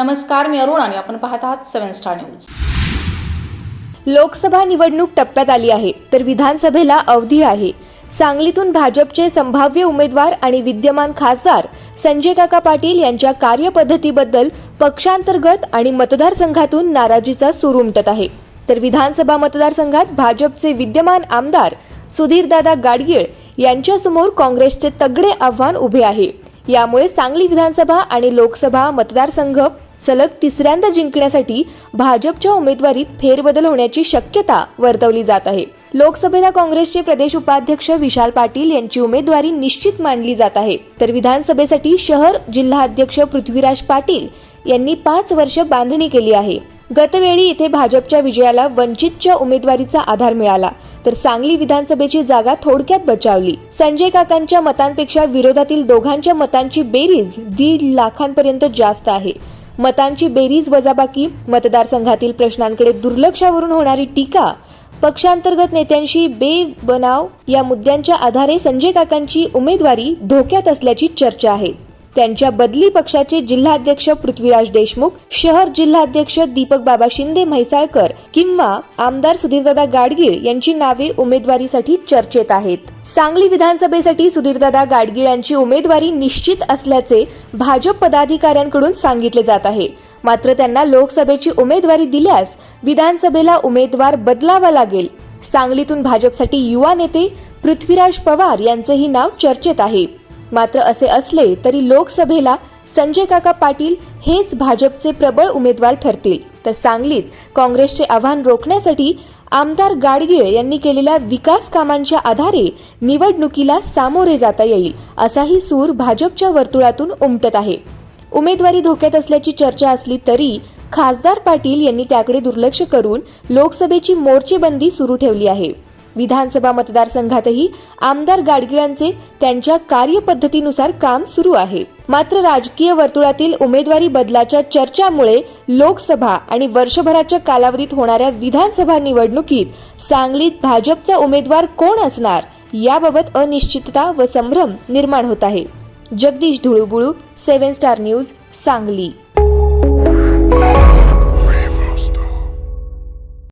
नमस्कार मी अरुण आणि आपण पाहत आहात सेव्हन स्टार न्यूज. लोकसभा निवडणूक टप्प्यात आली आहे तर विधानसभेला अवधी आहे. सांगलीतून भाजपचे संभाव्य उमेदवार आणि विद्यमान खासदार संजय काका पाटील यांच्या कार्यपद्धतीबद्दल पक्षांतर्गत आणि मतदारसंघातून नाराजीचा सूर उमटत आहे. तर विधानसभा मतदारसंघात भाजपचे विद्यमान आमदार सुधीरदादा गाडगीळ यांच्यासमोर काँग्रेसचे तगडे आव्हान उभे आहे. यामुळे सांगली विधानसभा आणि लोकसभा मतदारसंघ सलग तिसऱ्यांदा जिंकण्यासाठी भाजपच्या उमेदवारीत फेरबदल होण्याची शक्यता वर्तवली जात आहे. लोकसभेला काँग्रेसचे प्रदेश उपाध्यक्ष विशाल पाटील यांची उमेदवारी निश्चित मानली जात आहे. तर विधानसभेसाठी शहर जिल्हाध्यक्ष पृथ्वीराज पाटील यांनी पाच वर्ष बांधणी केली आहे. गतवेळी इथे भाजपच्या विजयाला वंचितच्या उमेदवारीचा आधार मिळाला तर सांगली विधानसभेची जागा थोडक्यात बचावली. संजय काकांच्या मतांपेक्षा विरोधातील दोघांच्या मतांची बेरीज दीड लाखांपर्यंत जास्त आहे. मतांची बेरीज वजाबाकी मतदारसंघातील प्रश्नांकडे दुर्लक्षावरून होणारी टीका पक्षांतर्गत नेत्यांशी बेबनाव या मुद्द्यांच्या आधारे संजय काकांची उमेदवारी धोक्यात असल्याची चर्चा आहे. त्यांच्या बदली पक्षाचे जिल्हाध्यक्ष पृथ्वीराज देशमुख शहर जिल्हाध्यक्ष दीपक बाबा शिंदे म्हैसाळकर किंवा आमदार सुधीरदादा गाडगीळ यांची नावे उमेदवारीसाठी चर्चेत आहेत. सांगली विधानसभेसाठी सुधीरदादा गाडगीळ यांची उमेदवारी निश्चित असल्याचे भाजप पदाधिकाऱ्यांकडून सांगितले जात आहे. मात्र त्यांना लोकसभेची उमेदवारी दिल्यास विधानसभेला उमेदवार बदलावा लागेल. सांगलीतून भाजपसाठी युवा नेते पृथ्वीराज पवार यांचेही नाव चर्चेत आहे. मात्र असे असले तरी लोकसभेला संजय काका पाटील हेच भाजपचे प्रबळ उमेदवार ठरतील. तर सांगलीत काँग्रेसचे आव्हान रोखण्यासाठी आमदार गाडगीळ यांनी केलेल्या विकास कामांच्या आधारे निवडणुकीला सामोरे जाता येईल असाही सूर भाजपच्या वर्तुळातून उमटत आहे. उमेदवारी धोक्यात असल्याची चर्चा असली तरी खासदार पाटील यांनी त्याकडे दुर्लक्ष करून लोकसभेची मोर्चेबंदी सुरू ठेवली आहे. विधानसभा मतदारसंघातही आमदार गाडगिळांचे त्यांच्या कार्यपद्धतीनुसार काम सुरू आहे. मात्र राजकीय वर्तुळातील उमेदवारी बदलाच्या चर्चामुळे लोकसभा आणि वर्षभराच्या कालावधीत होणाऱ्या विधानसभा निवडणुकीत सांगलीत भाजपचा उमेदवार कोण असणार याबाबत अनिश्चितता व संभ्रम निर्माण होत आहे. Jagdish Dhulubulu seven star news Sangli.